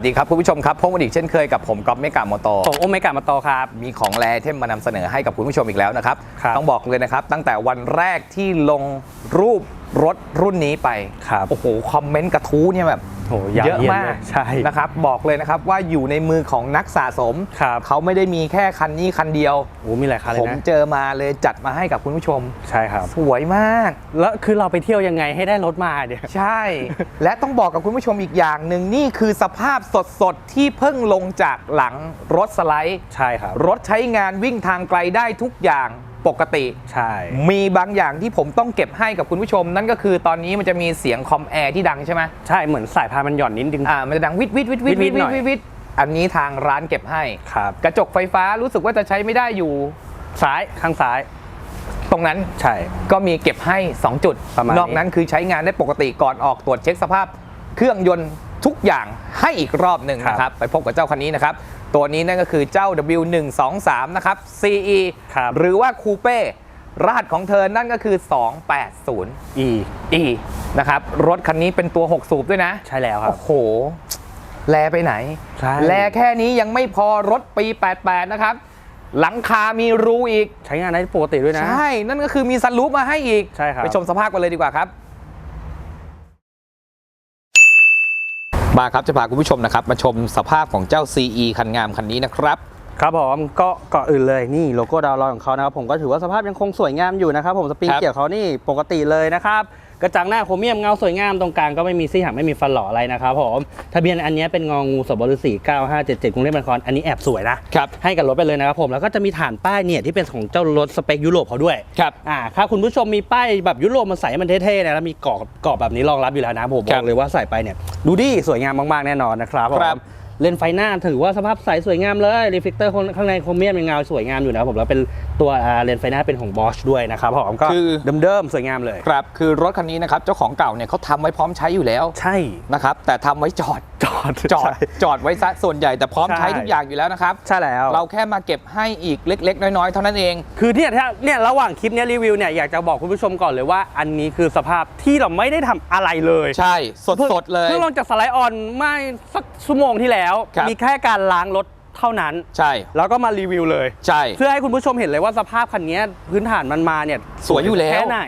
วัสดีครับคุณผู้ชมครับพบกันอีกเช่นเคยกับผมก๊อฟเมกาโมโตผมโอเมกามาโตครับ มีของแรเทมมานำเสนอให้กับคุณผู้ชมอีกแล้วนะครับ ครับ ต้องบอกเลยนะครับ ตั้งแต่วันแรกที่ลงรูป รถรุ่นนี้ไปครับโอ้โหคอมเมนต์กระทู้เนี่ยแบบโหยาวเยอะเหยียดมากเลยใช่นะครับบอกเลยนะครับว่าอยู่ในมือของนักสะสมครับเขาไม่ได้มีแค่คันนี้คันเดียวโอ้มีหลายคันเลผยมนะเจอมาเลยจัดมาให้กับคุณผู้ชมใช่ครับ สวยมาก แล้วคือเราไปเที่ยวยังไงให้ได้รถมาเดี๋ยวใช่ และต้องบอกกับคุณผู้ชมอีกอย่างหนึ่งนี่คือสภาพสดๆที่เพิ่งลงจากหลังรถสไลด์ใช่ครับรถใช้งานวิ่งทางไกลได้ทุกอย่าง ปกติ ใช่ มีบางอย่างที่ผมต้องเก็บให้กับคุณผู้ชม นั่นก็คือตอนนี้มันจะมีเสียงคอมแอร์ที่ดังใช่ไหมใช่เหมือนสายพานมันหย่อนนิดนึง อ่ามันจะดังวิดวิดวิดวิดวิดวิดๆหน่อยวิดวิดอันนี้ทางร้านเก็บให้ ครับ กระจกไฟฟ้ารู้สึกว่าจะใช้ไม่ได้อยู่ ซ้ายข้างซ้าย ตรงนั้นใช่ ก็มีเก็บให้ 2 จุด ประมาณนี้ นอกนั้นคือใช้งานได้ปกติก่อนออกตรวจเช็คสภาพ เครื่องยนต์ทุกอย่างให้อีกรอบหนึ่งนะครับ ไปพบกับเจ้าคันนี้นะครับ ตัวนี้นั่นก็คือเจ้า W123 นะครับ CE ครับ หรือว่าคูเป้รหัสของเธอนั่นก็คือ 280 E E นะครับ รถคันนี้เป็นตัว 6 สูบด้วยนะ ใช่แล้วครับ โอ้โห แลไปไหน ใช่ แลแค่นี้ยังไม่พอรถปี 88 นะครับ หลังคามีรูอีก ใช้งานได้ปกติด้วยนะ ใช่ นั่นก็คือมีสลูปมาให้อีก ใช่ครับ ไปชมสภาพกันเลยดีกว่าครับ มาครับจะพาคุณผู้ชมนะครับมาชมสภาพของเจ้า CE คันงามคันนี้นะครับครับผมก็ก่อนอื่นเลยนี่โลโก้ดาวน์ลอยของเขานะครับผมก็ถือว่าสภาพยังคงสวยงามอยู่นะครับ ผมสปริงครับเกียร์เขานี่ปกติเลยนะครับ กระจังหน้าโครเมียมเงาสวยงามตรงกลางก็ไม่มีซี่หักไม่มีฟันหล่ออะไรนะครับผมทะเบียนอันนี้เป็นงองูสบฤษี9577กรุงเทพมหานครอันนี้แอบสวยนะครับให้กับรถไปเลยนะครับผมแล้วก็จะมีฐานป้ายเนี่ยที่เป็นของเจ้ารถสเปคยุโรปเขาด้วยครับอ่าถ้าคุณผู้ชมมีป้ายแบบยุโรปมาใส่ให้มันเท่ๆนะแล้วมีกรอบกรอบแบบนี้รองรับอยู่แล้วนะผมบครัอบกเลยว่าใส่ไปเนี่ยดูดีสวยงามมากๆแน่นอนนะครับผมครับ เลนส์ไฟหน้าถือว่าสภาพใสสวยงามเลยรีฟิกเตอร์ข้างในโครเมียมยังเงาสวยงามอยู่นะครับผมแล้วเป็นตัวอ่าเลนส์ไฟหน้าเป็นของบอชด้วยนะครับผมก็คือเดิมๆสวยงามเลยครับคือรถคันนี้นะครับเจ้าของเก่าเนี่ยเขาทำไว้พร้อมใช้อยู่แล้ว ใช่นะครับแต่ทำไว้จอด จอดจอดจอดไว้ซะส่วนใหญ่แต่พร้อมใช่ใช้ทุกอย่างอยู่แล้วนะครับ ใช่แล้ว เราแค่มาเก็บให้อีกเล็ก ๆ น้อย ๆ เท่านั้นเอง คือเนี่ยถ้าเนี่ยระหว่างคลิปเนี้ยรีวิวเนี่ยอยากจะบอกคุณผู้ชมก่อนเลยว่าอันนี้คือสภาพที่เราไม่ได้ทำอะไรเลยใช่สด ๆ เลย เพิ่งลงจากสไลด์ออนไม่สักชั่วโมงที่แล้ว ครับ มีแค่การล้างรถเท่านั้น ใช่แล้วก็มารีวิวเลย ใช่ เพื่อให้คุณผู้ชมเห็นเลยว่าสภาพคันนี้พื้นฐานมันมาเนี่ยสวยอยู่แล้ว แค่ไหน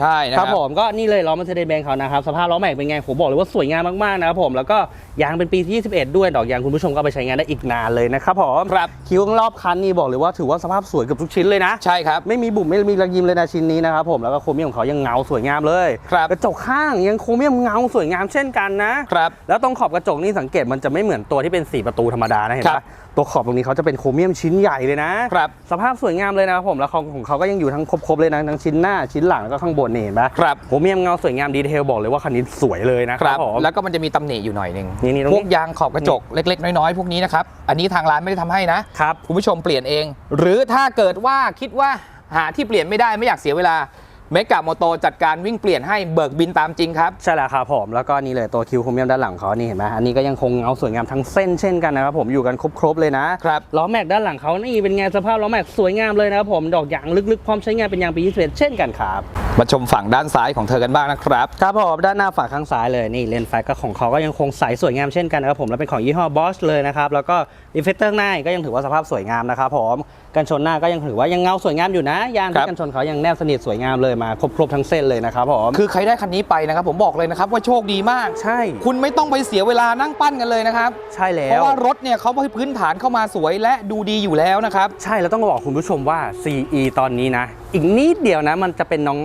ใช่นะคครัรับบผมก็นี่เลยล้อมันเซเดเบนเขานะครับสภาพล้อแม็กเป็นไงผมบอกเลยว่าสวยงามมากๆนะครับผมแล้วก็ยางเป็นปีที่21 ด้วยดอกยางคุณผู้ชมก็เอาไปใช้งานได้อีกนานเลยนะครับผมครับคิ้วข้างรอบคันนี่บอกเลยว่าถือว่าสภาพสวยเกือบทุกชิ้นเลยนะ ใช่ครับ ไม่มีบุ๋มไม่มีระยิมเลยนะชิ้นนี้นะครับผมแล้วก็โครเมียมของเขายังเงาสวยงามเลยครับกระจกข้างยังโครเมียมเงาสวยงามเช่นกันนะครับ แล้วตรงขอบกระจกนี่สังเกตมันจะไม่เหมือนตัวที่เป็น4ประตูธรรมดานะเห็นครัปะบ ตัวขอบตรงนี้เขาจะเป็นโครเมียมชิ้นใหญ่เลยนะ ครับ สภาพสวยงามเลยนะครับผมแล้วของของเขาก็ยังอยู่ทั้งครบๆเลยนะทั้งชิ้นหน้าชิ้นหลังแล้วก็ข้างบนนี่เห็นปะครับโครเมียมเงาสวยงามดีเทลบอกเลยว่าคันนี้สวยเลยนะคครัรับบผมแล้วก็มันจะมีตำหนิอยู่หน่อยหนึ่งนี่นี่ตรงพนี้วกยางขอบกระจกเล็ก ๆ น้อยๆพวกนี้นะครับอันนี้ทางร้านไม่ได้ทำให้นะครับคุณผู้ชมเปลี่ยนเอง หรือถ้าเกิดว่าคิดว่าหาที่เปลี่ยนไม่ได้ไม่อยากเสียเวลาเมกะโมโตจัดการวิ่งเปลี่ยนให้เบิกบินตามจริงครับ ใช่แล้วครับผมแล้วก็นี่เลยตัวคิวโครเมียมด้านหลังเขานี่เห็นไหมอันนี้ก็ยังคงเงาสวยงามทั้งเส้นเช่นกันนะครับผมอยู่กันครบๆเลยนะครับล้อแม็กด้านหลังเขานี่เป็นไงสภาพล้อแม็กสวยงามเลยนะครับผมดอกยางลึกๆพร้อมใช้งานเป็นยางปี21เช่นกันครับ มาชมฝั่งด้านซ้ายของเธอกันบ้างนะครับครับผมด้านหน้าฝั่งข้างซ้ายเลยนี่เลนส์ไฟก็ของเขาก็ยังคงใสสวยงามเช่นกันนะครับผมแล้วเป็นของยี่ห้อบอชเลยนะครับแล้วก็อินเฟคเตอร์หน้าก็ยังถือว่าสภาพสวยงามนะครับผมกันชนหน้าก็ยังถือว่ายังเงาสวยงามอยู่นะยางครัที่บกันชนเขายังแนบสนิทสวยงามเลยมาครบๆทั้งเส้นเลยนะครับผมคือใครได้คันนี้ไปนะครับผมบอกเลยนะครับว่าโชคดีมาก ใช่ คุณไม่ต้องไปเสียเวลานั่งปั้นกันเลยนะครับใช่แล้เพราะวว่ารถเนี่ยเขาพื้นฐานเข้ามาสวยและดูดีอยู่แล้วนะครับใช่แล้วต้องบอกคุณผู้ชมว่า CE ตอนนี้นะอีกนิดเดียวนะมันจะเป็นน้อง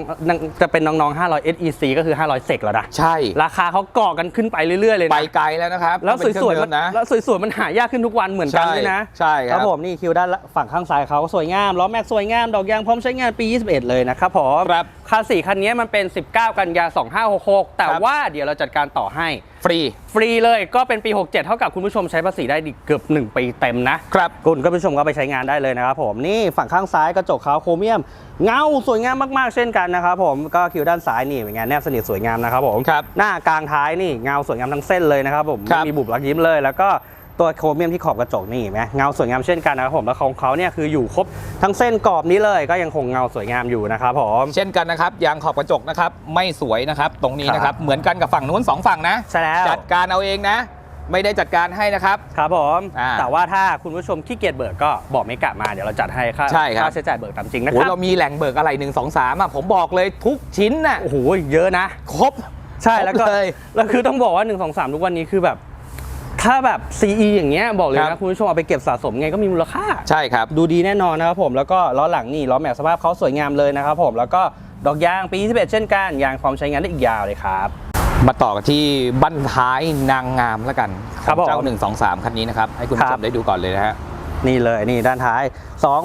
จะเป็นน้องๆ 500 SEC ก็คือ 500เซกแล้วนะใช่ ราคาเขาเกาะกันขึ้นไปเรื่อยๆเลยไปนะไกลแล้วนะครับแล้วถ้าเป็นสวยเคๆรื่มัอนงเดินะแล้วสวยๆมันหายากขึ้นทุกวันเหมือนกันด้วยนะใช่ครับผมนี่คิวด้านละฝั่งข้างซ้ายเขาสวยงามล้อแม็กสวยงามดอกยางพร้อมใช้งานปี 21 เลยนะครับผมครับคันสีคันนี้มันเป็น 19 กันยา 2566 แต่ครับว่าเดี๋ยวเราจัดการต่อให้ ฟรี ฟรีเลยก็เป็นปี 67 เท่ากับคุณผู้ชมใช้ภาษีได้เกือบ 1 ปีเต็มนะครับคุณก็ผู้ชมก็ไปใช้งานได้เลยนะครับผมนี่ฝั่งข้างซ้ายกระจกขาวโครเมียม เงาสวยงามมากๆเช่นกันนะครับผมก็คิวด้านซ้ายนี่เป็นไงแนบสนิทสวยงามนะครับผมครับหน้ากลางท้ายนี่เงาสวยงามทั้งเส้นเลยนะครับผมครับไม่มีบุบลักยิ้มเลยแล้วก็ ตัวโครเมียมที่ขอบกระจกนี่เห็นไหมเงาสวยงามเช่นกันนะครับผมแล้วของเขาเนี่ยคืออยู่ครบทั้งเส้นกรอบนี้เลยก็ยังคงเงาสวยงามอยู่นะครับผมเช่นกันนะครับยางขอบกระจกนะครับไม่สวยนะครับตรงนี้นะครับเหมือนกันกับฝั่งนู้นสองฝั่งนะใช่แล้วจัดการเอาเองนะไม่ได้จัดการให้นะครับ ครับผมอ่าแต่ว่าถ้าคุณผู้ชมขี้เกียจเบิกก็บอกไม่กะมาเดี๋ยวเราจัดให้ค่าใช่ครับค่าใช้จ่ายเบิกตามจริงนะโอ้คโหรับเรามีแหล่งเบิกอะไร1 2 3อะผมบอกเลยทุกชิ้นน่ะโอ้โหเยอะนะ ครบ ใช่แล้วก็ครบเลยแล้วคือต้องบอกว่า 1 2 3 ทุกวันนี้คือแบบ ถ้าแบบ CE อย่างเงี้ยบอกเลยครันะบ คุณผู้ชมเอาไปเก็บสะสมไงก็มีมูลค่า ใช่ครับ ดูดีแน่นอนนะครับผมแล้วก็ล้อหลังนี่ล้อแม็กซ์สภาพเขาสวยงามเลยนะครับผมแล้วก็ดอกยางปี 21 เช่นกันยางความใช้งานได้อีกยาวเลยครับ มาต่อกันที่บั้นท้ายนางงามแล้วกันครับของเจ้า ผม1 2 3 คันนี้นะครับ ให้คุณครัผู้ชบ มได้ดูก่อนเลยนะฮะ นี่เลยนี่ด้านท้าย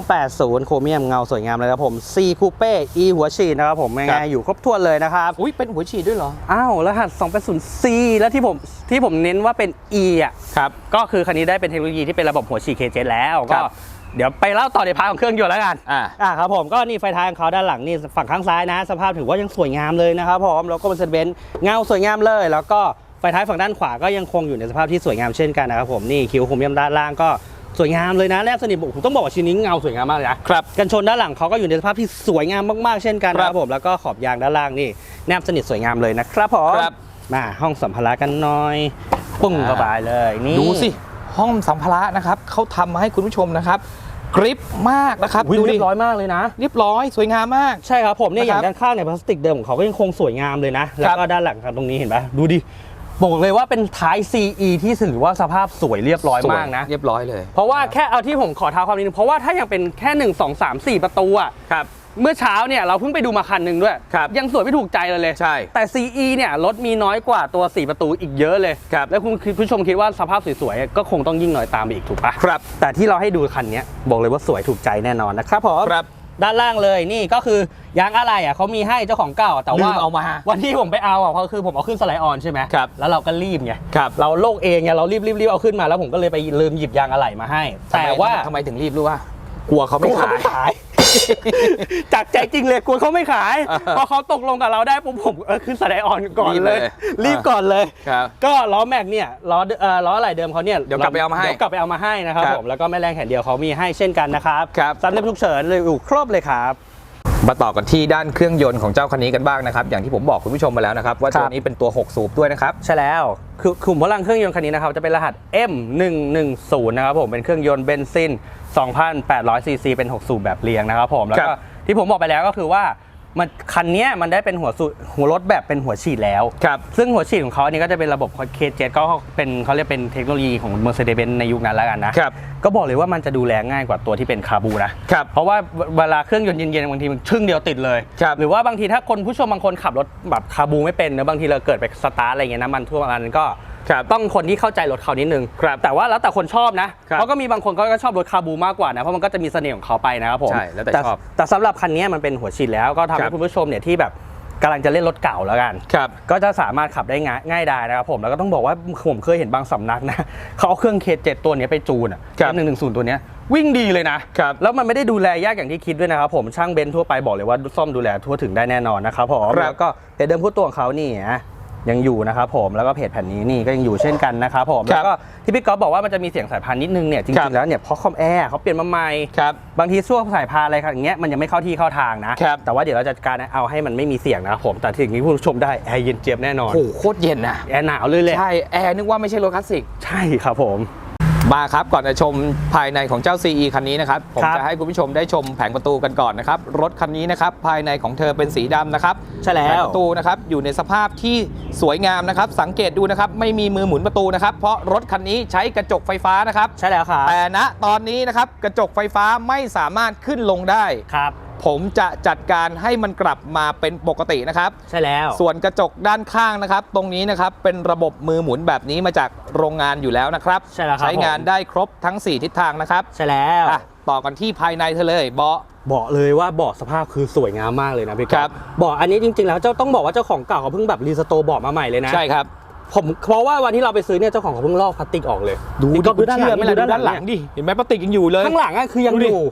280 โครเมียมเงาสวยงามเลยครับผม C คูเป้ E หัวฉีดนะครับผมครัง่ายบๆอยู่ครบถ้วนเลยนะครับ อุ้ยเป็นหัวฉีดด้วยเหรอ อ้าวรหัส 280 C แล้วที่ผมที่ผมเน้นว่าเป็น E อะครับ ก็คือคันนี้ได้เป็นเทคโนโลยีที่เป็นระบบหัวฉีด KJ แล้วครัก็บเดี๋ยวไปเล่าต่อในพาร์ทของเครื่องยนต์แล้วกัน อ่าอ่าครับผมก็นี่ไฟท้ายของเขาด้านหลังนี่ฝั่งข้างซ้ายนะ สภาพถือว่ายังสวยงามเลยนะครับผมแล้วก็เป็นเซนเบนเงาสวยงามเลย แล้วก็ไฟท้ายฝั่งด้านขวาก็ยังคงอยู่ในสภาพที่สวยงามเช่นกันนะครับผมนี่คิ้วโครเมียมด้านล่างก็ สวยงามเลยนะแนบสนิทผมต้องบอกว่าชิ้นนี้เงาสวยงามมากเลยนะครับกันชนด้านหลังเขาก็อยู่ในสภาพที่สวยงามมากๆเช่นกันนะคครัรับบผมแล้วก็ขอบยางด้านล่างนี่แนบสนิทสวยงามเลยนะครับผมครับ มาห้องสัมภาระกันหน่อยปุ้งอ่า สบายเลยนี่ดูสิห้องสัมภาระนะครับเขาทำมาให้คุณผู้ชมนะครับ กริปมากนะครับอุ๊ยดูดิเรียบร้อยมากเลยนะ เรียบร้อยสวยงามมาก ใช่ครับผมเนี่ยอนะครับย่างด้านข้างเนี่ยพลาสติกเดิมของเขาก็ยังคงสวยงามเลยนะ แล้วก็ด้านหลังตรงนี้เห็นปะดูดิ บอกเลยว่าเป็นท้าย CE ที่ถือว่าสภาพสวยเรียบร้อยสวยมากนะ เรียบร้อยเลย เพราะว่าแค่เอาที่ผมขอท้าความนิดนึงเพราะว่าถ้ายังเป็นแค่ 1 2 3 4 ประตูอะครับ เมื่อเช้าเนี่ยเราเพิ่งไปดูมาคันหนึ่งด้วย ครับยังสวยไม่ถูกใจเลยเลยใช่แต่ CE เนี่ยรถมีน้อยกว่าตัว 4 ประตูอีกเยอะเลย ครับ แล้วคุณผู้ชมคิดว่าสภาพสวยๆก็คงต้องยิ่งน้อยตามไปอีกถูกปะครับ แต่ที่เราให้ดูคันเนี้ยบอกเลยว่าสวยถูกใจแน่นอนนะครับผม ครับ ด้านล่างเลยนี่ก็คือยางอะไรอะเขามีให้เจ้าของเก่า แต่ว่าลืมเอามาวันที่ผมไปเอาอะเพราะคือผมเอาขึ้นสไลด์ออนใช่ไหมครับแล้วเราก็รีบไงครับเราโลกเองไงเรารีบรีบรีบเอาขึ้นมาแล้วผมก็เลยไปลืมหยิบยางอะไหล่มาให้ แต่ว่าทำไมถึงรีบรู้ว่ากลัวเขาไม่ขายขาย จากใจจริงเลยกลัวเขาไม่ขายอ่าพอเขาตกลงกับเราได้ปุ๊บผมเออขึ้นสไลด์ออนก่อนรีบเลเลยยรีบก่อนเลยครับก็ล้อแม็กเนี่ยล้อเอ่อล้ออะไหล่เดิมเขาเนี่ยเดี๋ยวกลับไปเอามาให้ดี๋ยวกลับไปเอามาให้นะครับครับผมแล้วก็แม่แรงแขนเดียวเขามีให้เช่นกันนะครับครับสำเร็จฉุกเฉินเลยอยู่ครบเลยครับ มาต่อกันที่ด้านเครื่องยนต์ของเจ้าคันนี้กันบ้างนะครับ อย่างที่ผมบอกคุณผู้ชมไปแล้วนะครับ ว่าครับตัวนี้เป็นตัว 6 สูบด้วยนะครับ ใช่แล้วคือขุมพลังเครื่องยนต์คันนี้นะครับจะเป็นรหัส M110 นะครับผมเป็นเครื่องยนต์เบนซิน 2,800ซีซีเป็น 6 สูบแบบเรียงนะครับผมแล้วครัก็บที่ผมบอกไปแล้วก็คือว่า มันคันเนี้ยมันได้เป็นหัวสูหัวรถแบบเป็นหัวฉีดแล้ว ครับ ซึ่งหัวฉีดของเขาอันนี้ก็จะเป็นระบบ K7 ก็เป็นเขาเรียกเป็นเทคโนโลยีของ Mercedes-Benz ในยุคนั้นแล้วกันนะครับ ก็บอกเลยว่ามันจะดูแลง่ายกว่าตัวที่เป็นคาบูนะ ครับ เพราะว่าเวลาเครื่องยนต์เย็นๆบางทีมันชึ่งเดียวติดเลย ครับ หรือว่าบางทีถ้าคนผู้ชมบางคนขับรถแบบคาบูไม่เป็นเนอะบางทีเราเกิดไปสตาร์ทอะไรเงี้ยน้ำมันทั่วอันนั้นก็ ครับต้องคนที่เข้าใจรถเขานิดนึงครับแต่ว่าแล้วแต่คนชอบนะครับเพราะก็มีบางคนเขาก็ชอบรถคาบูมากกว่านะเพราะมันก็จะมีเสน่ห์ของเขาไปนะครับผมใช่แล้วแต่ชอบแต่สำหรับคันนี้มันเป็นหัวฉีดแล้วก็ทำครัให้บคุณผู้ชมเนี่ยที่แบบกำลังจะเล่นรถเก่าแล้วกันครับก็จะสามารถขับได้ง่ายง่ายได้นะครับผม แล้วก็ต้องบอกว่าผมเคยเห็นบางสำนักนะเขาเอาเครื่องเคเจ็ตัวเนี้ยไปจูนอะครับหนึ่งหนึ่งศูนย์ตัวเนี้ยวิ่งดีเลยนะครับแล้วมันไม่ได้ดูแลยากอย่างที่คิดด้วยนะครับผม ช่างเบนซ์ทั่วไปบอกเลยว่าซ่อมดูแลทั่วถึงได้แน่นอนนะครับผมครับแล้วก็เพจเดิมพูดตัวของเขานี่นะ ยังอยู่นะครับผมแล้วก็เพจแผ่นนี้นี่ก็ยังอยู่เช่นกันนะครับผมครัแล้บวก็ที่พี่ก๊อฟบอกว่ามันจะมีเสียงสายพานนิดนึงเนี่ยจครัริบ งๆแล้วเนี่ยเพราะคอมแอร์เขาเปลี่ยนมาใหม่ครับ บางทีช่วงสายพานอะไรอย่างเงี้ยมันยังไม่เข้าที่เข้าทางนะครับ แต่ว่าเดี๋ยวเราจะจัดการเอาให้มันไม่มีเสียงนะครับผมแต่ถึงนี้ผู้ชมได้แอร์เย็นเจี๊ยบแน่นอนโอ้โหโคตรเย็นนะแอร์หนาวเลยแหละใช่แอร์นึกว่าไม่ใช่รถคลาสสิก ใช่ครับผม มาครับก่อนจะชมภายในของเจ้า CE คันนี้นะครับผมครับจะให้คุณผู้ชมได้ชมแผงประตูกันก่อนนะครับรถคันนี้นะครับภายในของเธอเป็นสีดำนะครับใช่แล้แผงวประตูนะครับอยู่ในสภาพที่สวยงามนะครับ สังเกตดูนะครับไม่มีมือหมุนประตูนะครับเพราะรถคันนี้ใช้กระจกไฟฟ้านะครับใช่แล้วครับแต่ณตอนนี้นะครับกระจกไฟฟ้าไม่สามารถขึ้นลงได้ครับ ผมจะจัดการให้มันกลับมาเป็นปกตินะครับ ใช่แล้ว ส่วนกระจกด้านข้างนะครับ ตรงนี้นะครับเป็นระบบมือหมุนแบบนี้มาจากโรงงานอยู่แล้วนะครับ ใช่แล้วครับใช้งานได้ครบทั้ง 4 ทิศทางนะครับใช่แล้วอะต่อกันที่ภายในเธอเลยเบาะ บอกเลยว่าเบาะสภาพคือสวยงามมากเลยนะพี่ครับ เบาะอันนี้จริง ๆ แล้วเจ้าต้องบอกว่าเจ้าของเก่าเขาเพิ่งแบบรีสโตร์เบาะมาใหม่เลยนะใช่ครับผมเพราะว่าวันที่เราไปซื้อเนี่ยเจ้าของเขาเพิ่งลอกพลาสติกออกเลยดูพี่ก๊อฟดูดูด้านหลังไม่ดูดูด้านด้านหหลัลังงดิเห็นไหมพลาสติกยังอยู่เลย ข้างหลังอะคือยังดูดิ อยู่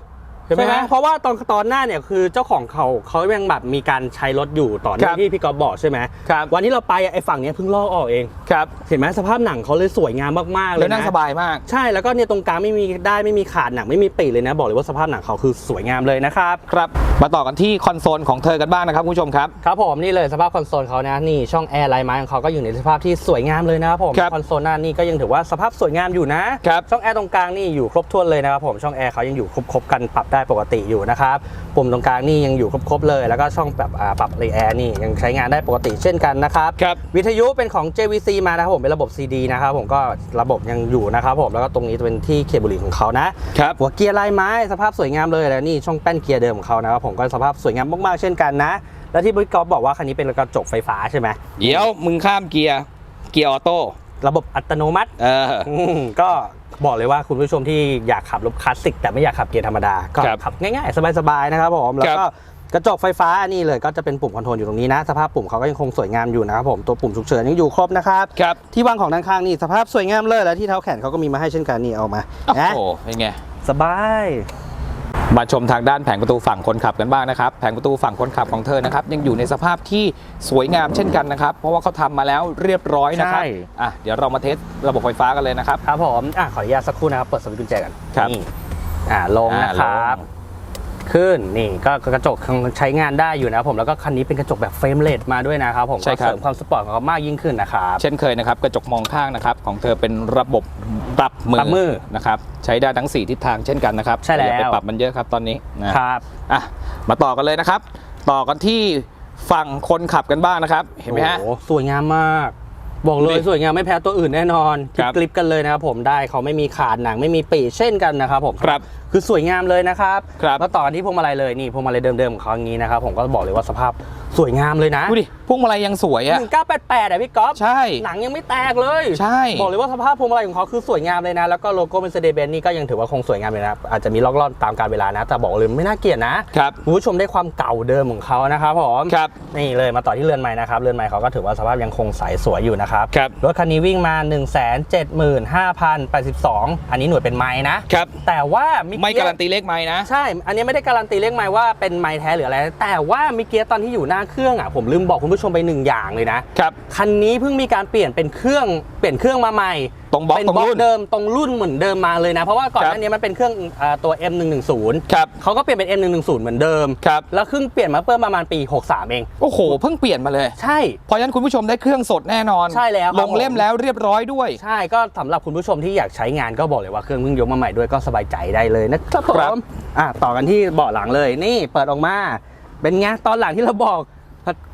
ใช่ไหมใช่ไหมฮะเพราะว่าตอนตอนหน้าเนี่ยคือเจ้าของเขาเขายังแบบมีการใช้รถอยู่ต่อเนื่คอรังบที่พี่กอฟบอกใช่ไหมครับวันที่เราไปอะไอ้ฝั่งเนี้ยเพิ่งลอกออกเองครับเห็นไหมสภาพหนังเขาเลยสวยงามมากๆเลยแล้วนะนั่งสบายมาก ใช่แล้วก็เนี่ยตรงกลางไม่มีได้ไม่มีขาดหนังไม่มีปีเลยนะ บอกเลยว่าสภาพหนังเขาคือสวยงามเลยนะครับครับมาต่อกันที่คอนโซลของเธอกันบ้างนะครับคุณผู้ชมครับครับผมนี่เลยสภาพคอนโซลเขานะนี่ช่องแอร์ไลน์ไม้ของเขาก็อยู่ในสภาพที่สวยงามเลยนะครับผมครับคอนโซลหน้านี่ก็ยังถือว่าสภาพสวยงามอยู่นะครับช่องแอร์ตรงกลางนี่อยู่ครบถ้วนเลยนะครับผมช่องแอร์เขายังอยู่ครบๆกันปรับได้ปกติอยู่นะครับปุ่มตรงกลางนี่ยังอยู่ครบๆเลย แล้วก็ช่องปรับอ่าปรับรีแอร์นี่ยังใช้งานได้ปกติเช่นกันนะครับครับวิทยุเป็นของ JVC มานะครับผมเป็นระบบ CD นะครับผมก็ระบบยังอยู่นะครับผมแล้วก็ตรงนี้จะเป็นที่เคเบิลของเขานะครับหัวเกียร์ลายไม้สภาพสวยงามเลยแล้วนี่ช่องแป้นเกียร์เดิมของเขานะครับผมก็สภาพสวยงามมากๆเช่นกันนะ แล้วที่บิ๊กกอฟบอกว่าคันนี้เป็นกระจกไฟฟ้าใช่ไหมเดี๋ยวมึงข้ามเกียร์เกียร์ออโต้ ระบบอัตโนมัติเออ อืมก็บอกเลยว่าคุณผู้ชมที่อยากขับรถคลาสสิกแต่ไม่อยากขับเกียร์ธรรมดา ก็ครับขับง่ายๆ สบายๆนะครับผมแล้วครัก็บกระจกไฟฟ้านี่เลยก็จะเป็นปุ่มคอนโทรลอยู่ตรงนี้นะ สภาพปุ่มเขาก็ยังคงสวยงามอยู่นะครับผมตัวปุ่มฉุกเฉินยังอยู่ครบนะครับ ครับ ที่วางของด้านข้างนี่สภาพสวยงามเลยและที่เท้าแขนเขาก็มีมาให้เช่นกันนี่เอามาโอ้นะโหเป็นไง สบาย มาชมทางด้านแผงประตูฝั่งคนขับกันบ้างนะครับ แผงประตูฝั่งคนขับของเธอนะครับ ยังอยู่ในสภาพที่สวยงามเช่นกันนะครับ เพราะว่าเขาทำมาแล้วเรียบร้อยนะครับใช่ อะเดี๋ยวเรามาเทสระบบไฟฟ้ากันเลยนะครับ ครับผมอะขออนุญาตสักครู่นะครับ เปิดสวิตช์กุญแจกันครับนี่อ่าลงอ่านะครับลง ขึ้นนี่ก็กระจกใช้งานได้อยู่นะครับผมแล้วก็คันนี้เป็นกระจกแบบเฟรมเลสมาด้วยนะครับผมใช่ก็ครับเสริมความสปอร์ตของเขามากยิ่งขึ้นนะครับ เช่นเคยนะครับกระจกมองข้างนะครับของเธอเป็นระบบปรับมืปรับมือนะครับใช้ได้ทั้ง 4 ทิศทางเช่นกันนะครับใช่แล้ว อย่าไปปรับมันเยอะครับตอนนี้นะครับ อะมาต่อกันเลยนะครับ ต่อกันที่ฝั่งคนขับกันบ้างนะครับ เห็นไหมฮะ โอ้โสวยงามมาก บอกเลดูยดิสวยงามไม่แพ้ตัวอื่นแน่นอนครัที่บกลิปกันเลยนะครับผมได้เขาไม่มีขาดหนังไม่มีปีเช่นกันนะครับผมครับคือสวยงามเลยนะครับครับแล้วต่อกันที่พวงมาลัยเลยนี่พวงมาลัยเดิมๆของเขาอย่างนี้นะครับผมก็บอกเลยว่าสภาพ สวยงามเลยนะดูดิพวงมาลัยยังสวยอะหนึ่งเก้าแปดแปดอะพี่ก๊อฟใช่ หนังยังไม่แตกเลย ใช่ บอกเลยว่าสภาพพวงมาลัยของเขาคือสวยงามเลยนะ แล้วก็โลโก้ Mercedes-Benz นี่ก็ยังถือว่าคงสวยงามเลยนะ อาจจะมีลอกล่อนตามการเวลานะ แต่บอกเลยไม่น่าเกลียดนะครับคุณผู้ชมได้ความเก่าเดิมของเขานะครับผมครับนี่เลยมาต่อที่เรือนใหม่นะครับเรือนใหม่เขาก็ถือว่าสภาพยังคงใสสวยอยู่นะครับครับรถคันนี้วิ่งมา 1 7 5 0 8 2 อันนี้หน่วยเป็นไม้นะครับแต่ว่ามีไม่เกียการัร์นตีเลขไม้นะใช่ อันนี้ไม่ได้การันตีเลขไม้ว่าเป็นไม้แท้หรืออะไร แต่ว่ามีเกียร์ตอนที่อยู่หน้าเครื่องอะผมลืมบอกคุณผู้ชมไปหนึ่งอย่างเลยนะครับ คันนี้เพิ่งมีการเปลี่ยนเป็นเครื่องเปลี่ยนเครื่องมาใหม่ตรงบล็อกเป็นตรงบล็อรุ่กน เดิมตรงรุ่นเหมือนเดิมมาเลยนะ เพราะว่าก่อนคหรับน้านี้มันเป็นเครื่องอ่าตัว M110 ครับเขาก็เปลี่ยนเป็น M110 เหมือนเดิม ครับ แล้วเครื่องเปลี่ยนมาเพิ่มประมาณปี 63 เอง โอ้โห เพิ่งเปลี่ยนมาเลย ใช่ เพราะฉะนั้นคุณผู้ชมได้เครื่องสดแน่นอนใช่แล้วครับลงเล่มแล้วเรียบร้อยด้วย ใช่ก็สำหรับคุณผู้ชมที่อยากใช้งานก็บอกเลยว่าเครื่องเพิ่งยกมาใหม่ด้วยก็สบายใจได้เลยนะครับผครับ มอะต่อกันที่เบาะหลังเลยนี่เปิดออกมา เป็นไงตอนหลังที่เราบอก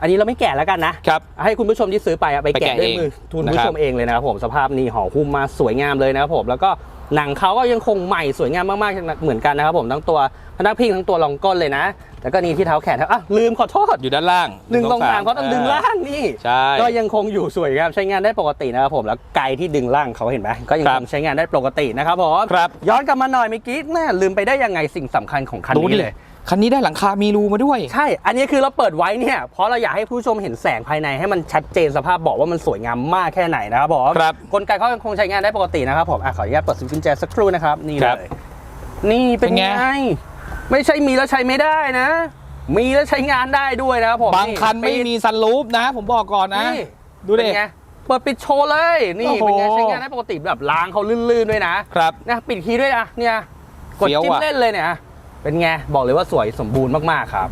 อันนี้เราไม่แกะแล้วกันนะครับ ให้คุณผู้ชมที่ซื้อไปอะไปไปแกะแกะด้วยเองมือคุณนะครับผู้ชมเองเลยนะครับผมสภาพนี่ห่อหุ้มมาสวยงามเลยนะครับผมแล้วก็หนังเขาก็ยังคงใหม่สวยงามมากๆเหมือนกันนะครับผมทั้งตัวพนักพิงทั้งตัวรองก้นเลยนะแล้วก็นี่ที่เท้าแขนครับอะลืมขอโทษอยู่ด้านล่างหนึ่งตรงสามเขาต้องดึงล่างนี่ ใช่ ก็ยังคงอยู่สวยงามใช้งานได้ปกตินะครับผมแล้วไกลที่ดึงล่างเขาเห็นไหมก็ยังครัคบงใช้งานได้ปกตินะครับผมครับ ย้อนกลับมาหน่อยเมื่อกี้แม่ลืมไปได้ยังไงสิ่งสำคัญของคันดูนี้ดิ เลย คันนี้ได้หลังคา มีรูมาด้วย ใช่ อันนี้คือเราเปิดไว้เนี่ย เพราะเราอยากให้ผู้ชมเห็นแสงภายในให้มันชัดเจนสภาพบอกว่ามันสวยงามมากแค่ไหนนะครับผมครับกลไกเขายังคงใช้งานได้ปกตินะครับผมอะขออนุญาตเปิดสวิตช์กุญแจสักครู่นะครับ นี่ครับเลย นี่เป็นเป็นไงไง ไม่ใช่มีแล้วใช้ไม่ได้นะ มีแล้วใช้งานได้ด้วยนะครับผม บางคันไม่มีซันรูฟนะ ผมบอกก่อนนะนี่ดูดิเป็นไงเปิดปิดโชว์เลย นี่โอ้โหเป็นไงใช้งานได้ปกติแบบล้างเขาลื่นๆด้วยนะครับนะปิดคีย์ด้วยนะเนี่ย กดเฟี้ยวจิ้มว่ะเล่นเลยเนี่ย เป็นไง บอกเลยว่าสวยสมบูรณ์มากๆครับ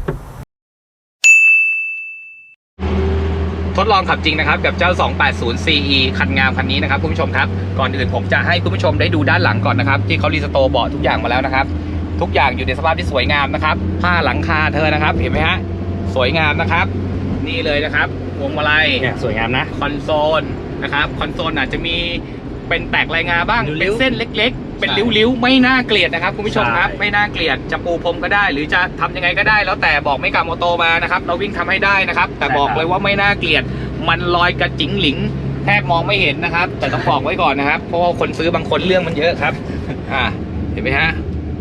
ทดลองขับจริงนะครับ กับเจ้า 280 CE คันงามคันนี้นะครับคุณผู้ชมครับ ก่อนอื่นผมจะให้คุณผู้ชมได้ดูด้านหลังก่อนนะครับ ที่เขารีสโตร์เบาะทุกอย่างมาแล้วนะครับ ทุกอย่างอยู่ในสภาพที่สวยงามนะครับผ้าหลังคาเธอนะครับ เห็นไหมฮะสวยงามนะครับ นี่เลยนะครับพวงมาลัยเนี่ยสวยงามนะ คอนโซลนะครับคอนโซลอาจจะมีเป็นแตกลายงาบ้างริ้วๆเป็นเส้นเล็กๆ เป็นใช่ริ้วๆ ไม่น่าเกลียดนะครับคุณผู้ชมครับ ใช่ ไม่น่าเกลียดจะปูพรมก็ได้ หรือจะทำยังไงก็ได้ แล้วแต่บอกไม่กาโมโตมานะครับ เราวิ่งทำให้ได้นะครับ แต่บอกเลยว่าไม่น่าเกลียด มันลอยกระจิ๋งหลิงแทบมองไม่เห็นนะครับ แต่ต้องบอกไว้ก่อนนะครับ เพราะว่าคนซื้อบางคนเรื่องมันเยอะครับ อ่าเห็นไหมฮะ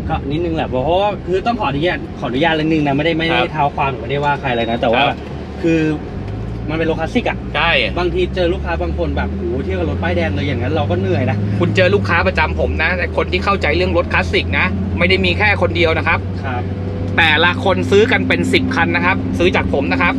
ก็นิดนึงแหละเพราะว่าคือต้องขออนุญาตขออนุญาตเรื่องนึงนะไม่ได้ไม่ได้ครับเท้าความหรือไม่ได้ว่าใครเลยนะแต่ว่า ครับคือ มันเป็นรถคลาสสิกอะ ใช่ บางทีเจอลูกค้าบางคนแบบโอ้โหเที่ยวกับรถป้ายแดงเลยอย่างนั้นเราก็เหนื่อยนะ คุณเจอลูกค้าประจำผมนะ แต่คนที่เข้าใจเรื่องรถคลาสสิกนะ ไม่ได้มีแค่คนเดียวนะครับ ครับ แต่ละคนซื้อกันเป็น 10 คันนะครับ ซื้อจากผมนะครับ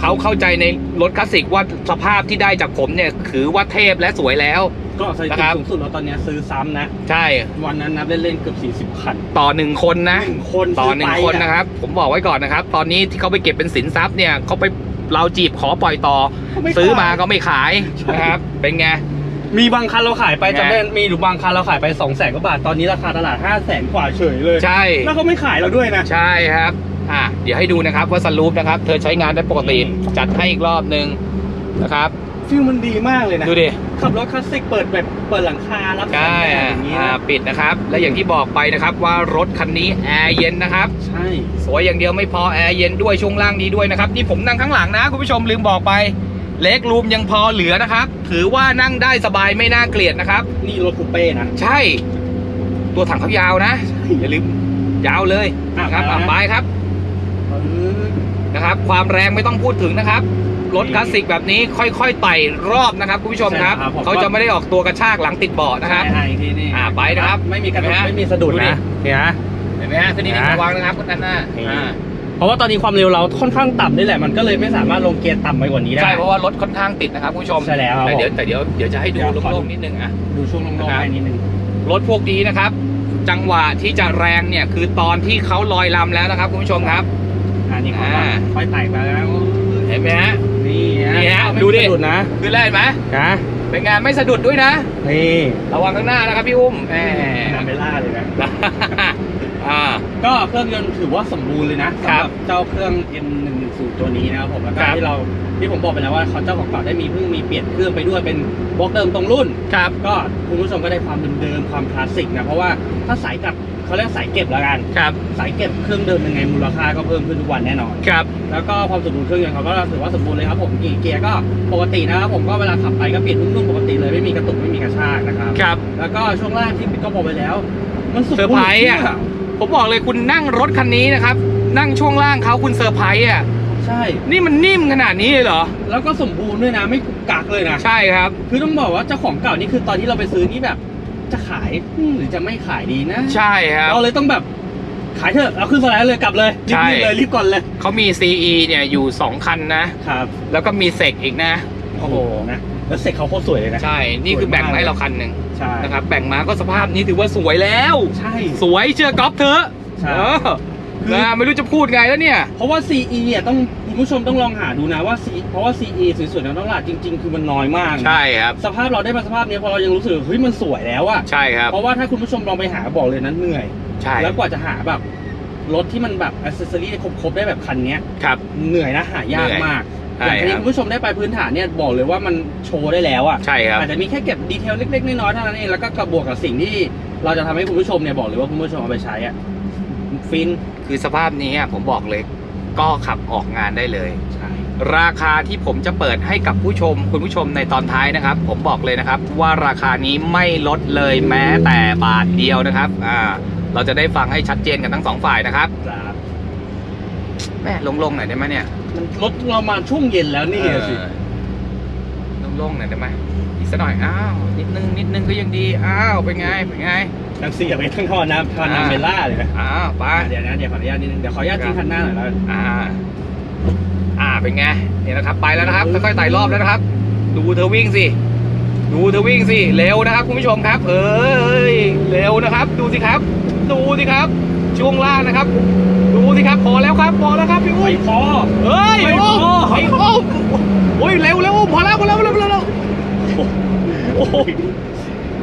เขาเข้าใจในรถคลาสสิกว่าสภาพที่ได้จากผมเนี่ยถือว่าเทพและสวยแล้ว ก็สถินะติครับสูงสุดเราตอนเนี้ยซื้อซ้ำนะ ใช่ วันนั้นนับเล่นๆเกือบ40 คัน ต่อหนึ่งคนนะหนึ่งคนต่อซื้หนึ่งไปคนอะนะครับ ผมบอกไว้ก่อนนะครับ ตอนนี้ที่เขาไปเก็บเป็นสินทรัพย์เนี่ยเขาไป เราจีบขอปล่อยต่อเขาไม่ขยซื้อมาก็ไม่ขายใช่นะครับ เป็นไง มีบางคันเราขายไปไงจำได้มีหรือบางคันเราขายไป2 0 0แสนกว่าบาท ตอนนี้ราคาตลาด5 0 0แสนกว่าเฉยเลยใช่ แล้วเขาไม่ขายเราด้วยนะ ใช่ครับ อะ เดี๋ยวให้ดูนะครับว่าสลูปนะครับ เธอใช้งานได้ปกติจัดให้อีกรอบหนึ่งนะครับ ฟิลมันดีมากเลยนะ ดูดิขับรถคลาสสิกเปิดแบบเปิดหลังคารับแสงใช่แดดอะอย่างนี้อ่านะปิดนะครับ และอย่างที่บอกไปนะครับว่ารถคันนี้แอร์เย็นนะครับ ใช่ สวยอย่างเดียวไม่พอแอร์เย็นด้วยช่วงล่างดีด้วยนะครับนี่ผมนั่งข้างหลังนะคุณผู้ชมลืมบอกไป เล็กรูมยังพอเหลือนะครับ ถือว่านั่งได้สบายไม่น่าเกลียดนะครับ นี่รถคูเป้นะ ใช่ ตัวถังเขายาวนะอย่าลืมยาวเลยนะครับอะอะไปครับเออนะครับ ความแรงไม่ต้องพูดถึงนะครับ รถคลาสสิกแบบนี้ค่อยๆไต่รอบนะครับคุณผู้ชมครับ ใช่ครับผม เขาจะไม่ได้ออกตัวกระชากหลังติดเบาะนะครับใช่อีกทีนี่อะไปนะครับไม่มีกระดุเห็นไหมไม่มีสะดุดดูดินะเนี่ยนะ เห็นไหมฮะตัวนี้นะระวังนะครับคุณด้านหน้านี่ อ่าเพราะว่าตอนนี้ความเร็วเราค่อนข้างต่ำนี่แหละมันก็เลยไม่สามารถลงเกียร์ต่ำไปกว่านี้ได้ ใช่เพราะว่ารถค่อนข้างติดนะครับคุณผู้ชมใช่แล้วครับแต่เดี๋ยวผมแต่เดี๋ยวเดี๋ยวจะให้ดูเดี๋ยวขอโล่งๆนิดนึงอะ ดูช่วงลงนะครับๆให้นิดนึง รถพวกนี้นะครับ จังหวะที่จะแรงเนี่ยคือตอนที่เขาลอยลำแล้วนะครับคุณผู้ชมครับ อันนี้เขาอ่า ค่อยไต่ไปแล้วเห็นไหมฮะ นี่นี่ฮะไม่ดูดิสะดุดนะคือแรกเห็นไหมนะเป็นไงานไม่สะดุดด้วยนะนี่ระวังข้างหน้านะครับพี่อุ้มแหมนาเมล่าเลยนะอ่าก็เครื่องยนต์ถือว่าสมบูรณ์เลยนะครัสำหบรับเจ้าเครื่อง M110 ตัวนี้นะครับผมแล้วก็ครับที่เราที่ผมบอกไปแล้วว่าเขาเจ้าของเก่าได้มีเพิ่งมีเปลี่ยนเครื่องไปด้วยเป็นบล็อกเดิมตรงรุ่นครับก็คุณผู้ชมก็ได้ความเดิมๆความคลาสสิกนะเพราะว่าถ้าสายกับ เขาเรียกสายเก็บแล้วกัน ครับ สายเก็บเครื่องเดิมยังไงมูลค่าก็เพิ่มขึ้นทุกวันแน่นอน ครับ แล้วก็ความสมบูรณ์เครื่องยนต์เขาก็ถือว่าสมบูรณ์เลยครับผมกี่เกียร์ก็ปกตินะครับผมก็เวลาขับไปก็เปลี่ยนนุ่มๆปกติเลยไม่มีกระตุกไม่มีกระชากนะครับ ครับ แล้วก็ช่วงล่างที่ก็บอกไปแล้ว มันสุดเซอร์ไพรส์อะผมบอกเลยคุณนั่งรถคันนี้นะครับ นั่งช่วงล่างเขาคุณเซอร์ไพรส์อะ ใช่ นี่มันนิ่มขนาดนี้เลยเหรอ แล้วก็สมบูรณ์ด้วยนะไม่กุกกักเลยนะ ใช่ครับ คือต้องบอกว่าเจ้าของเก่านี่คือตอนที่เราไปซื้อนี่แบบ จะขายอืมหรือจะไม่ขายดีนะ ใช่ครับ เราเลยต้องแบบขายเถอะเอาขึ้นสไลด์เลยกลับเลยรีใช่ บๆเลยรีบก่อนเลยเขามี CE เนี่ยอยู่ 2 คันนะ ครับแล้วก็มีเซกอีกนะ โอ้โห นะแล้วเสร็จเขาโคตรสวยเลยนะ ใช่ นี่คือแบ่งมาให้เราคันหนึ่งใช่นะครับ แบ่งมาก็สภาพนี้ถือว่าสวยแล้ว ใช่ สวยเชื่อกอล์ฟเถอะใช่ เออนะไม่รู้จะพูดไงแล้วเนี่ย เพราะว่า CE อะต้อง คุณผู้ชมต้องลองหาดูนะว่า C เพราะว่า CE สวยๆในตลาดจริง ๆ คือมันน้อยมากนะใช่ครับ สภาพเราได้มาสภาพนี้พอเรายังรู้สึกเฮ้ยมันสวยแล้วอะใช่ครับ เพราะว่าถ้าคุณผู้ชมลองไปหาบอกเลยนั้นเหนื่อย ใช่แล้วกว่าจะหาแบบรถที่มันแบบอ c เซสซอรี่ครบๆได้แบบคันเนี้ยครับ เหนื่อยนะหายากเหนื่อยมากใช่อย่างที่ครับ คุณผู้ชมได้ไปพื้นฐานเนี่ยบอกเลยว่ามันโชว์ได้แล้วอะใช่ครับ อาจจะมีแค่เก็บดีเทลเล็กๆน้อยๆเท่านั้นเองแล้วก็กระบวกกับสิ่งที่เราจะทำให้คุณผู้ชมเนี่ยบอกเลยว่าคุณผู้ชมเอาไปใช้อะฟิน คือสภาพนี้อะผมบอกเลย ก็ขับออกงานได้เลย ใช่ราคาที่ผมจะเปิดให้กับผู้ชม คุณผู้ชมในตอนท้ายนะครับ ผมบอกเลยนะครับ ว่าราคานี้ไม่ลดเลยแม้แต่บาทเดียวนะครับอ่าเราจะได้ฟังให้ชัดเจนกันทั้งสองฝ่ายนะครับครับแม่ลงๆหน่อยได้ไหมเนี่ยมันรถเรามาช่วงเย็นแล้วนี่อะสิเออลงๆหน่อยได้ไหมอีกสักหน่อยอ้าวนิดนึงนิดนึงก็ยังดีอ้าวเป็นไงเป็นไง นักเสียไปทั้งท่อน้ำท่อน้ำอ่าเบลล่าเลยนะอ้าวไปอะเดี๋ยวนะเดี๋ยวขออนุญาตนิดนึงเดี๋ยวขออนุญาตทิ้งคันหน้าหน่อยแล้วกันอ่า อ่าเป็นไงเนี่ยนะครับไปแล้วนะครับค่อยๆไต่รอบแล้วนะครับ ดูเธอวิ่งสิดูเธอวิ่งสิเร็วนะครับคุณผู้ชมครับ เอ้ยเร็วนะครับ ดูสิครับ ดูสิครับ ช่วงล่างนะครับ ดูสิครับพอแล้วครับพอแล้วครับพี่อุ้ไม่มพอ เฮ้ยไม่โอ้พอไอ้โอ้มโอ้ยเร็วเร็วพอแล้วพอแล้วพอแล้วพอแล้วโอ้ย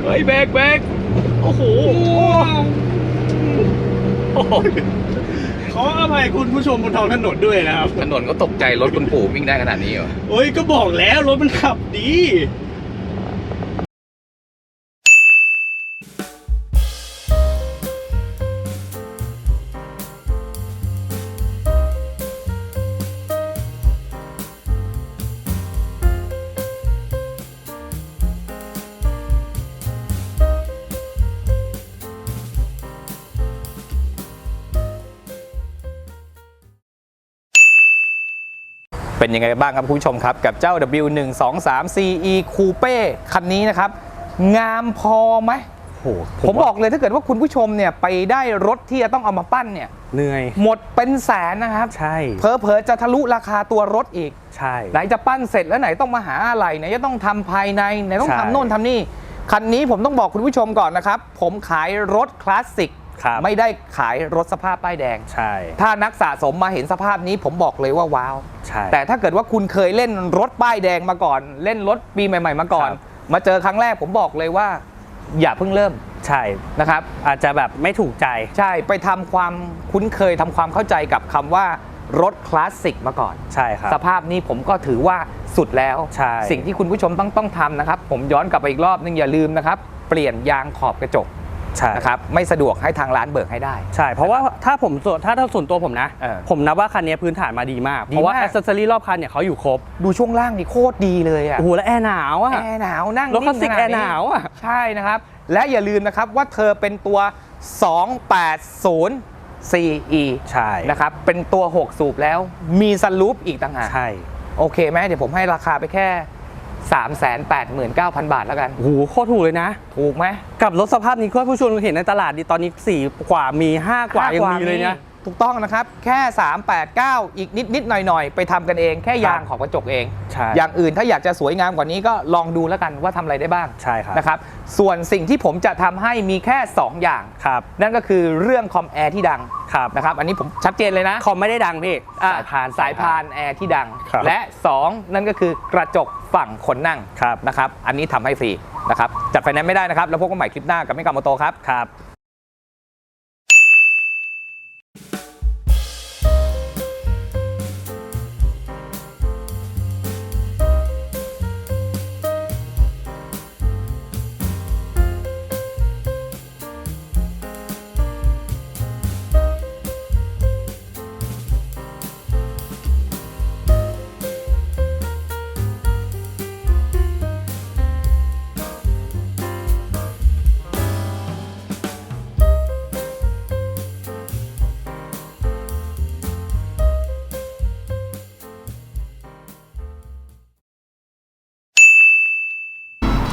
เฮ้ยเบรกเบรก โอ้โหโอ้โหขออภัยคุณผู้ชมบนท้องถนนด้วยนะครับ ถนนก็ตกใจรถคุณปู่วิ่งได้ขนาดนี้เหรอ โอ้ยก็บอกแล้วรถมันขับดี เป็นยังไงบ้างครับคุณผู้ชมครับ กับเจ้า W123 CE Coupe คันนี้นะครับ งามพอไหมโอ้โหผมบอกเลยถ้าเกิดว่าคุณผู้ชมเนี่ยไปได้รถที่จะต้องเอามาปั้นเนี่ยเหนื่อย หมดเป็นแสนนะครับ ใช่เพอเพอๆจะทะลุราคาตัวรถอีก ใช่ ไหนจะปั้นเสร็จแล้วไหนต้องมาหาอะไรไหนจะต้องทำภายในไหนต้องใช่ทำโน่นทำนี่คันนี้ผมต้องบอกคุณผู้ชมก่อนนะครับ ผมขายรถคลาสสิก ครับไม่ได้ขายรถสภาพป้ายแดง ใช่ ถ้านักสะสมมาเห็นสภาพนี้ผมบอกเลยว่าว้าว ใช่ แต่ถ้าเกิดว่าคุณเคยเล่นรถป้ายแดงมาก่อน เล่นรถปีใหม่ ๆ มาก่อน ครับ มาเจอครั้งแรกผมบอกเลยว่า อย่าเพิ่งเริ่มใช่ นะครับ อาจจะแบบไม่ถูกใจ ใช่ไปทำความคุ้นเคยทำความเข้าใจกับคำว่ารถคลาสสิกมาก่อน ใช่ครับ สภาพนี้ผมก็ถือว่าสุดแล้ว ใช่ สิ่งที่คุณผู้ชมต้องต้องทำนะครับ ผมย้อนกลับไปอีกรอบนึงอย่าลืมนะครับ เปลี่ยนยางขอบกระจก ใช่ นะครับไม่สะดวกให้ทางร้านเบิกให้ได้ ใช่ เพราะว่าถ้าผมส่วนถ้าถ้าส่วนตัวผมนะ เออผมนับว่าคันนี้พื้นฐานมาดีมาก ดีเพราะว่ามาแอก สเซอรี่รอบคันเนี่ยเขาอยู่ครบดูช่วงล่างนี่โคตรดีเลยอะโอ้โหแล้วแอร์หนาวอะแอร์หนาวนั่งรถคลาสสิกงขแอดร์หนาวอะ ใช่นะครับ และอย่าลืมนะครับว่าเธอเป็นตัว 280 CE ใช่นะครับเป็นตัว 6 สูบแล้วมีสลูปอีกต่างหาก ใช่ โอเคไหมเดี๋ยวผมให้ราคาไปแค่ 389,000 บาทแล้วกัน โอ้โหโคตรถูกเลยนะ ถูกไหมกับรถสภาพนี้ก็ผู้ชมเห็นในตลาดดีตอนนี้ 4 กว่ามี 5 กว่ายังมีเลยนะ ถูกต้องนะครับ แค่ 389 อีกนิดนิดๆหน่อยหน่อยๆไปทำกันเอง แค่ยางครับของกระจกเอง ใช่อย่างอื่นถ้าอยากจะสวยงามกว่านี้ก็ลองดูแล้วกันว่าทำอะไรได้บ้างใช่ครับนะครับ ส่วนสิ่งที่ผมจะทำให้มีแค่ 2 อย่าง ครับนั่นก็คือเรื่องคอมแอร์ที่ดังครับนะครับ อันนี้ผมชัดเจนเลยนะคอมไม่ได้ดังพี่อะสายพาน สายพานแอร์ที่ดัง ครับ และ 2 นั่นก็คือกระจกฝั่งคนนั่งครับนะครับ อันนี้ทำให้ฟรีนะครับจัดไฟแนนซ์ไม่ได้นะครับ แล้วพบกันใหม่คลิปหน้ากับไม่กาโมโตครับ ครับ